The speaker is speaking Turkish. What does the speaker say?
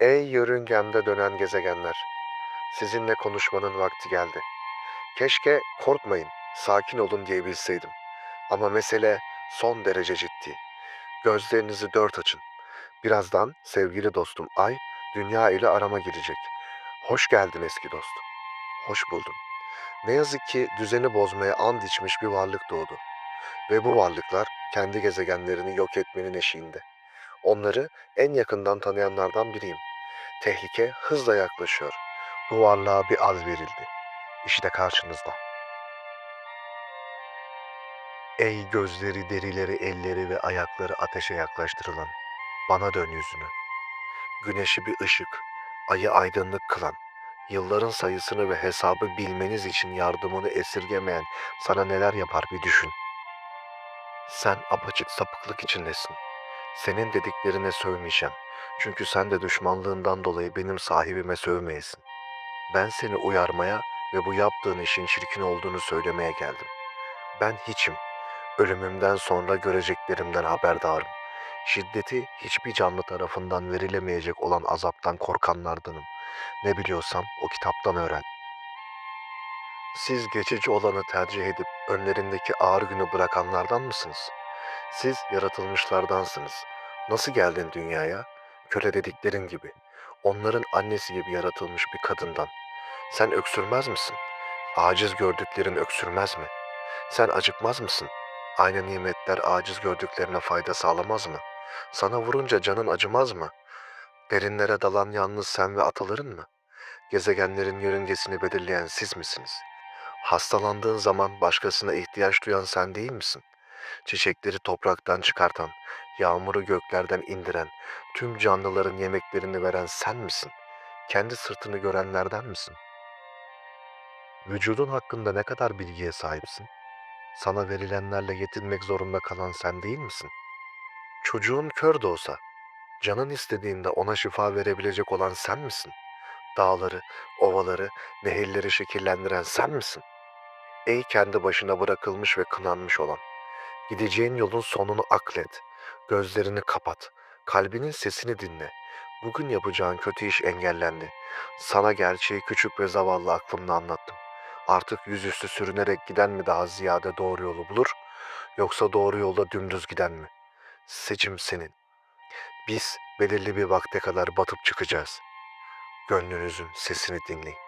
Ey yörüngemde dönen gezegenler! Sizinle konuşmanın vakti geldi. Keşke korkmayın, sakin olun diyebilseydim. Ama mesele son derece ciddi. Gözlerinizi dört açın. Birazdan sevgili dostum Ay, dünya ile arama girecek. Hoş geldin eski dost. Hoş buldum. Ne yazık ki düzeni bozmaya and içmiş bir varlık doğdu. Ve bu varlıklar kendi gezegenlerini yok etmenin eşiğinde. Onları en yakından tanıyanlardan biriyim. Tehlike hızla yaklaşıyor. Bu varlığa bir az verildi. İşte karşınızda. Ey gözleri, derileri, elleri ve ayakları ateşe yaklaştırılan, bana dön yüzünü. Güneşi bir ışık, ayı aydınlık kılan, yılların sayısını ve hesabı bilmeniz için yardımını esirgemeyen sana neler yapar bir düşün. Sen apaçık sapıklık içindesin. Senin dediklerine sövmeyeceğim. Çünkü sen de düşmanlığından dolayı benim sahibime sövmeyesin. Ben seni uyarmaya ve bu yaptığın işin çirkin olduğunu söylemeye geldim. Ben hiçim. Ölümümden sonra göreceklerimden haberdarım. Şiddeti hiçbir canlı tarafından verilemeyecek olan azaptan korkanlardanım. Ne biliyorsam o kitaptan öğren. Siz geçici olanı tercih edip önlerindeki ağır günü bırakanlardan mısınız? Siz yaratılmışlardansınız. Nasıl geldin dünyaya? Köle dediklerin gibi. Onların annesi gibi yaratılmış bir kadından. Sen öksürmez misin? Aciz gördüklerin öksürmez mi? Sen acıkmaz mısın? Aynı nimetler aciz gördüklerine fayda sağlamaz mı? Sana vurunca canın acımaz mı? Derinlere dalan yalnız sen ve ataların mı? Gezegenlerin yörüngesini belirleyen siz misiniz? Hastalandığın zaman başkasına ihtiyaç duyan sen değil misin? Çiçekleri topraktan çıkartan, yağmuru göklerden indiren, tüm canlıların yemeklerini veren sen misin? Kendi sırtını görenlerden misin? Vücudun hakkında ne kadar bilgiye sahipsin? Sana verilenlerle yetinmek zorunda kalan sen değil misin? Çocuğun kör de olsa, canın istediğinde ona şifa verebilecek olan sen misin? Dağları, ovaları, nehirleri şekillendiren sen misin? Ey kendi başına bırakılmış ve kınanmış olan! Gideceğin yolun sonunu aklet. Gözlerini kapat. Kalbinin sesini dinle. Bugün yapacağın kötü iş engellendi. Sana gerçeği küçük ve zavallı aklımla anlattım. Artık yüzüstü sürünerek giden mi daha ziyade doğru yolu bulur, yoksa doğru yolda dümdüz giden mi? Seçim senin. Biz belirli bir vakte kadar batıp çıkacağız. Gönlünüzün sesini dinleyin.